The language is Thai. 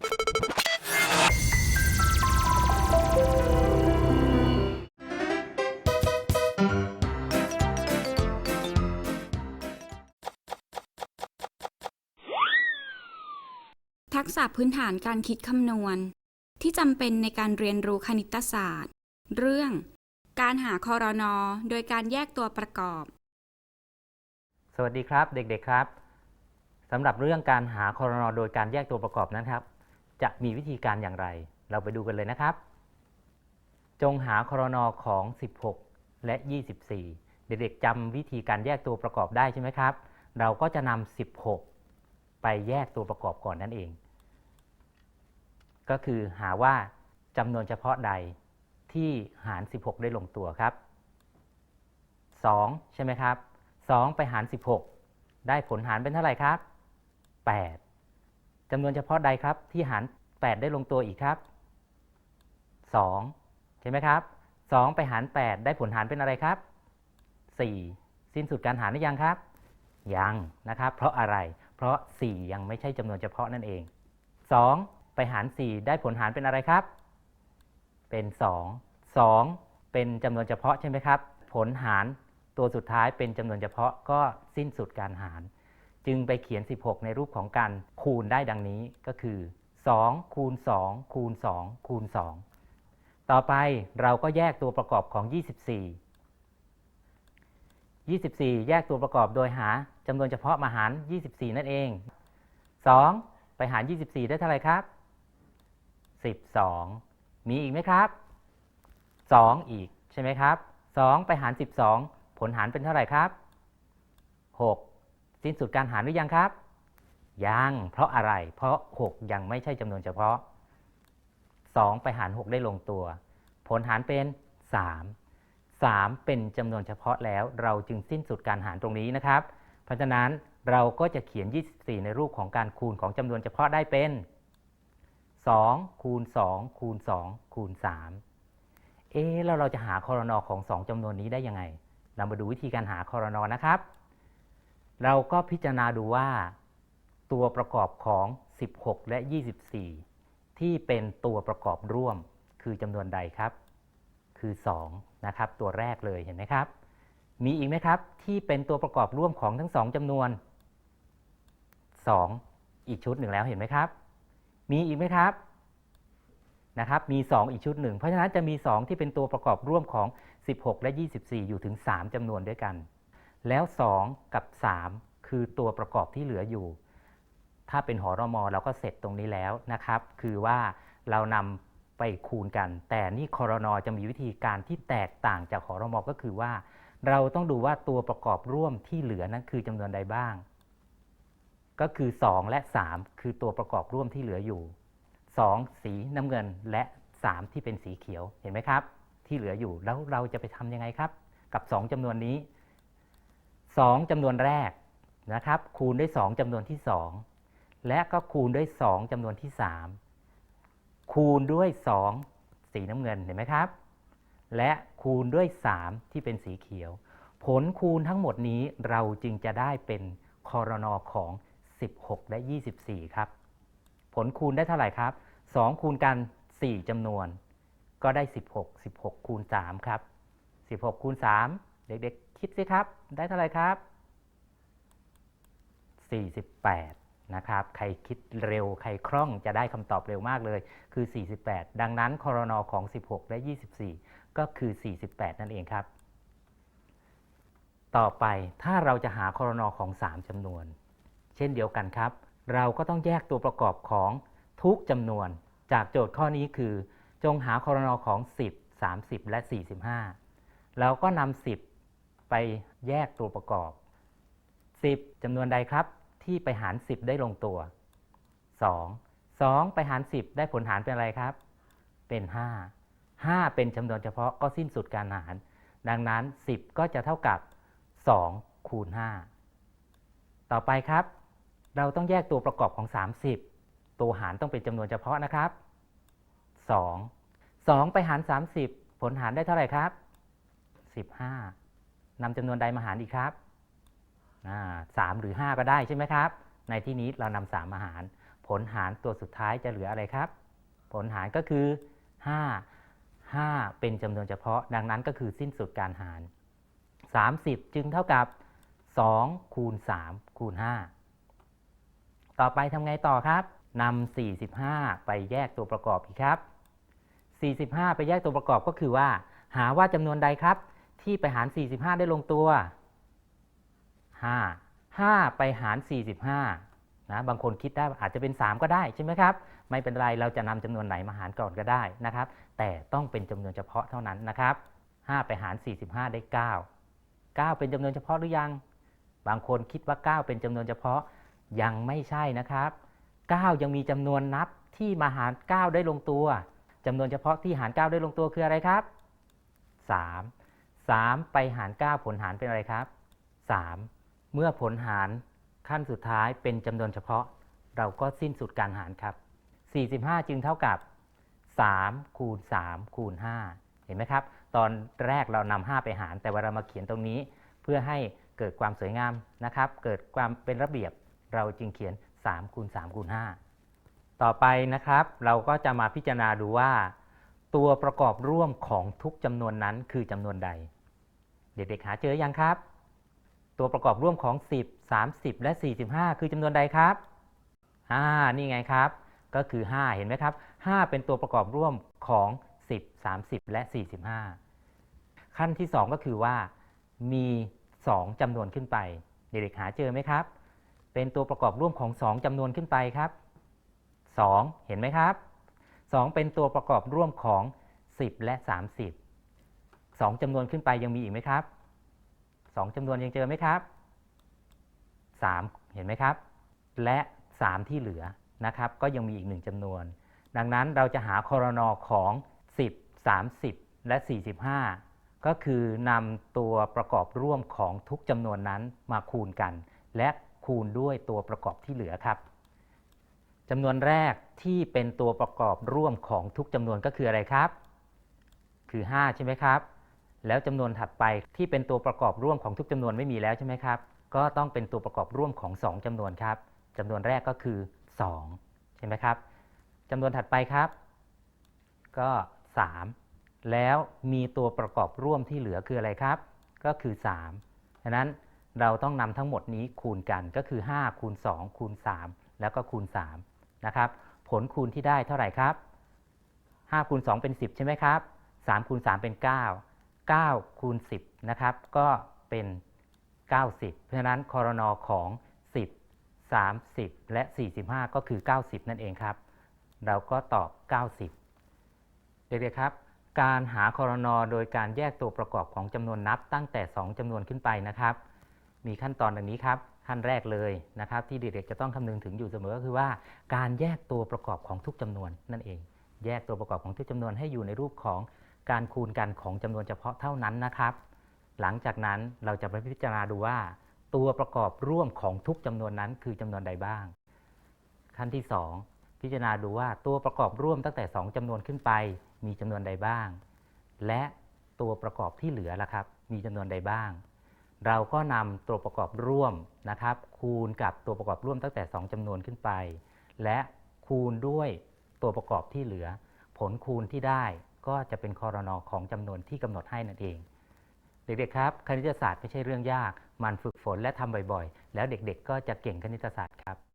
ทักษะพื้นฐานการคิดคำนวณ ที่จำเป็นในการเรียนรู้คณิตศาสตร์ เรื่อง การหาคอรนอโดยการแยกตัวประกอบ สวัสดีครับเด็กๆครับสำหรับเรื่องการหาคอรนอโดยการแยกตัวประกอบนั้นครับ จะมีวิธีการอย่างไร เราไปดูกันเลยนะครับ จงหาคอรนอของ 16 และ 24 เด็กๆจำวิธีการแยกตัวประกอบได้ใช่ไหมครับ เราก็จะนำ16 ไปแยกตัวประกอบก่อนนั่นเอง ก็คือหาว่าจำนวนเฉพาะใดที่หาร 16 ได้ลงตัวครับ 2 ใช่ไหมครับ 2 ไปหาร 16 ได้ผลหารเป็นเท่าไหร่ครับ 8 จำนวนเฉพาะใดครับที่หาร 8 ได้ลงตัวอีกครับ 2 ใช่ไหมครับ 2 ไปหาร 8 ได้ผลหารเป็นอะไรครับ 4 สิ้นสุดการหารหรือยังครับ ยังนะครับ เพราะอะไร เพราะ 4 ยังไม่ใช่จำนวนเฉพาะนั่นเอง 2 ไปหาร 4 ได้ผลหารเป็นอะไรครับ เป็น 2 2 เป็นจำนวนเฉพาะใช่ไหมครับ ผลหารตัวสุดท้ายเป็นจำนวนเฉพาะก็สิ้นสุดการหาร จึงไปเขียน 16 ในรูปของการคูณได้ดังนี้ก็คือ 2 คูณ 2 คูณ 2 คูณ 2 ต่อไปเราก็แยกตัวประกอบของ 24 24 แยกตัวประกอบโดยหาจำนวนเฉพาะมาหาร 24 นั่นเอง 2 ไปหาร 24 ได้เท่าไหร่ครับ 12 มีอีกไหมครับ 2 อีกใช่ไหมครับ 2 ไปหาร 12 ผลหารเป็นเท่าไหร่ครับ 6 สิ้นสุดการหารหรือยังครับ ยัง เพราะอะไร เพราะ 6 ยังไม่ใช่จำนวนเฉพาะ 2 ไปหาร 6 ได้ลงตัว ผลหารเป็น 3 3 เป็นจำนวนเฉพาะแล้ว เราจึงสิ้นสุดการหารตรงนี้นะครับ เพราะฉะนั้นเราก็จะเขียน 24 ในรูปของการคูณของจำนวนเฉพาะได้เป็น 2 คูณ 2 คูณ 2 คูณ 3 เอ๊แล้วเราจะหาคอรนอของ 2จำนวนนี้ได้ยังไง เรามาดูวิธีการหาคอรนอนะครับ เราก็พิจารณาดูว่า ตัวประกอบของ 16 และ 24 ที่เป็นตัวประกอบร่วมคือจำนวนใดครับ คือ 2 นะครับ ตัวแรกเลยเห็นไหมครับ มีอีกไหมครับที่เป็นตัวประกอบร่วมของทั้งสองจำนวน 2 อีกชุดหนึ่งแล้วเห็นไหมครับ มีอีกไหมครับนะครับมี 2 อีกชุดหนึ่งเพราะฉะนั้นจะมี 2 ที่เป็นตัวประกอบร่วมของ 16 และ 24 อยู่ถึง 3จำนวนด้วยกัน แล้ว 2 กับ 3 คือตัวประกอบที่เหลืออยู่ ถ้าเป็นหอรมอเราก็เสร็จตรงนี้แล้วนะครับ คือว่าเรานำไปคูณกัน แต่นี่คอรนอจะมีวิธีการที่แตกต่างจากหอรมอก็คือว่า เราต้องดูว่าตัวประกอบร่วมที่เหลือนั้นคือจำนวนใดบ้าง ก็คือ 2 และ 3 คือตัวประกอบร่วมที่เหลืออยู่ 2 สีน้ำเงินและ 3 ที่เป็นสีเขียวเห็นไหมครับ ที่เหลืออยู่แล้วเราจะไปทำยังไงครับ กับ 2จำนวนนี้ 2จำนวนแรกนะครับ คูณด้วย 2จำนวนที่ 2 และก็คูณด้วย 2จำนวนที่ 3 คูณด้วย 2 สีน้ำเงินเห็นไหมครับ และคูณด้วย 3 ที่เป็นสีเขียว ผลคูณทั้งหมดนี้เราจึงจะได้เป็นคอรนอของ 16 และ 24 ครับ ผลคูณได้เท่าไหร่ครับ 2 คูณกัน 4จำนวน ก็ได้ 16 16 คูณ 3 ครับ 16 คูณ 3 เด็กๆ คิดสิครับ ได้เท่าไหร่ครับ 48 นะครับ ใครคิดเร็ว ใครคล่องจะได้คำตอบเร็วมากเลย คือ 48 ดังนั้นคอรนอของ 16 และ 24 ก็คือ 48 นั่นเองครับ ต่อไปถ้าเราจะหาคอรนอของ 3จำนวน เช่นเดียวกันครับ เราก็ต้องแยกตัวประกอบของทุกจำนวน จากโจทย์ข้อนี้คือ จงหาคอรนอของ 10 30 และ 45 เราก็นำ10 ไปแยกตัวประกอบ 10จำนวนใดครับ ที่ไปหาร 10 ได้ลงตัว 2 2 ไปหาร 10 ได้ผลหารเป็นอะไรครับ เป็น 5 5 เป็นจำนวนเฉพาะก็สิ้นสุดการหาร ดังนั้น 10 ก็จะเท่ากับ 2 คูณ 5 ต่อไปครับ เราต้องแยกตัวประกอบของ 30 ตัวหารต้องเป็นจำนวนเฉพาะนะครับ 2 2 ไปหาร 30 ผลหารได้เท่าไหร่ครับ 15 นำจำนวนใดมาหารอีกครับอ่า3หรือ 5 ก็ได้ใช่ไหมครับ ในที่นี้เรานำ3มาหาร ผลหารตัวสุดท้ายจะเหลืออะไรครับ ผลหารก็คือ 5 5 เป็นจำนวนเฉพาะ ดังนั้นก็คือสิ้นสุดการหาร 30 จึงเท่ากับ 2 คูณ 3 คูณ 5 ต่อไปทำไงต่อครับนำ45 ไปแยกตัวประกอบอีกครับ 45 ไปแยกตัวประกอบก็คือว่า หาว่าจำนวนใดครับ ที่ไปหาร 45 ได้ลงตัว 5 5 ไปหาร 45นะบางคนคิดได้อาจจะเป็น 3 ก็ได้ใช่ไหมครับ ไม่เป็นไรเราจะนำจำนวนไหนมาหารก่อนก็ได้นะครับ แต่ต้องเป็นจำนวนเฉพาะเท่านั้นนะครับ 5 ไปหาร 45 ได้ 9 9 เป็นจำนวนเฉพาะหรือยัง บางคนคิดว่า 9 เป็นจำนวนเฉพาะยังไม่ใช่นะครับ 9 ยังมีจำนวนนับที่มาหาร 9 ได้ลงตัวจำนวนเฉพาะที่หาร 9 ได้ลงตัวคืออะไรครับ 3 3 ไปหาร 9 ผลหารเป็นอะไรครับ 3 เมื่อผลหารขั้นสุดท้ายเป็นจำนวนเฉพาะ เราก็สิ้นสุดการหารครับ 45 จึงเท่ากับ 3 คูณ 3 คูณ 5 เห็นไหมครับ ตอนแรกเรานำ5ไปหาร แต่ว่าเรามาเขียนตรงนี้ เพื่อให้เกิดความสวยงามนะครับ เกิดความเป็นระเบียบเราจึงเขียน 3 คูณ 3 คูณ 5 ต่อไปนะครับ เราก็จะมาพิจารณาดูว่า ตัวประกอบร่วมของทุกจำนวนนั้นคือจำนวนใด เด็กๆหาเจอยังครับ ตัวประกอบร่วมของ 10 30 และ 45 คือจำนวนใดครับอ่านี่ไงครับ ก็คือ 5 เห็นไหมครับ 5 เป็นตัวประกอบร่วมของ 10 30 และ 45 ขั้นที่ 2 ก็คือว่า มี 2จำนวนขึ้นไป เด็กๆหาเจอไหมครับ เป็นตัวประกอบร่วมของ 2จำนวนขึ้นไปครับ 2 เห็นไหมครับ 2 เป็นตัวประกอบร่วมของ 10 และ 30 2จำนวนขึ้นไปยังมีอีกไหมครับ2จำนวนยังเจอไหมครับ3เห็นไหมครับ และ3ที่เหลือนะครับก็ยังมีอีกหนึ่งจำนวน ดังนั้นเราจะหาคอรนอของ 10 30 และ 45 ก็คือนำตัวประกอบร่วมของทุกจำนวนนั้นมาคูณกัน และคูณด้วยตัวประกอบที่เหลือครับจำนวนแรกที่เป็นตัวประกอบร่วมของทุกจำนวนก็คืออะไรครับ คือ 5 ใช่ไหมครับ แล้วจำนวนถัดไปที่เป็นตัวประกอบร่วมของทุกจำนวนไม่มีแล้วใช่ไหมครับ ก็ต้องเป็นตัวประกอบร่วมของ 2จำนวนครับจำนวนแรกก็คือ 2 ใช่ไหมครับจำนวนถัดไปครับ ก็ 3 แล้วมีตัวประกอบร่วมที่เหลือคืออะไรครับ ก็คือ3ดังนั้นเราต้องนำทั้งหมดนี้คูณกันก็คือ 5 คูณ 2 คูณ 3 แล้วก็คูณ3นะครับผลคูณที่ได้เท่าไหร่ครับ5คูณ2เป็น 10 ใช่ไหมครับ3คูณ3เป็น 9 9คูณ10นะครับก็เป็น 90 เพราะฉะนั้นคอรนอของ 10 30 และ 45 ก็คือ 90 นั่นเองครับ เราก็ตอบ 90 เด็กๆครับ การหาคอรนอโดยการแยกตัวประกอบของจำนวนนับตั้งแต่ 2จำนวนขึ้นไปนะครับ มีขั้นตอนดังนี้ครับขั้นแรกเลยนะครับที่เด็กๆจะต้องคำนึงถึงอยู่เสมอก็คือว่า การแยกตัวประกอบของทุกจำนวนนั่นเอง แยกตัวประกอบของทุกจำนวนให้อยู่ในรูปของ การคูณกันของจำนวนเฉพาะเท่านั้นนะครับ หลังจากนั้นเราจะไปพิจารณาดูว่า ตัวประกอบร่วมของทุกจำนวนนั้นคือจำนวนใดบ้าง ขั้นที่ 2 พิจารณาดูว่าตัวประกอบร่วมตั้งแต่ 2จำนวนขึ้นไป มีจำนวนใดบ้าง และตัวประกอบที่เหลือล่ะครับ มีจำนวนใดบ้าง เราก็นำตัวประกอบร่วมนะครับ คูณกับตัวประกอบร่วมตั้งแต่ 2จำนวนขึ้นไป และคูณด้วยตัวประกอบที่เหลือ ผลคูณที่ได้ ก็จะเป็นคอรนอของจำนวนที่กำหนดให้นั่นเอง เด็กๆครับคณิตศาสตร์ไม่ใช่เรื่องยาก มันฝึกฝนและทำบ่อยๆ แล้วเด็กๆ ก็จะเก่งคณิตศาสตร์ครับ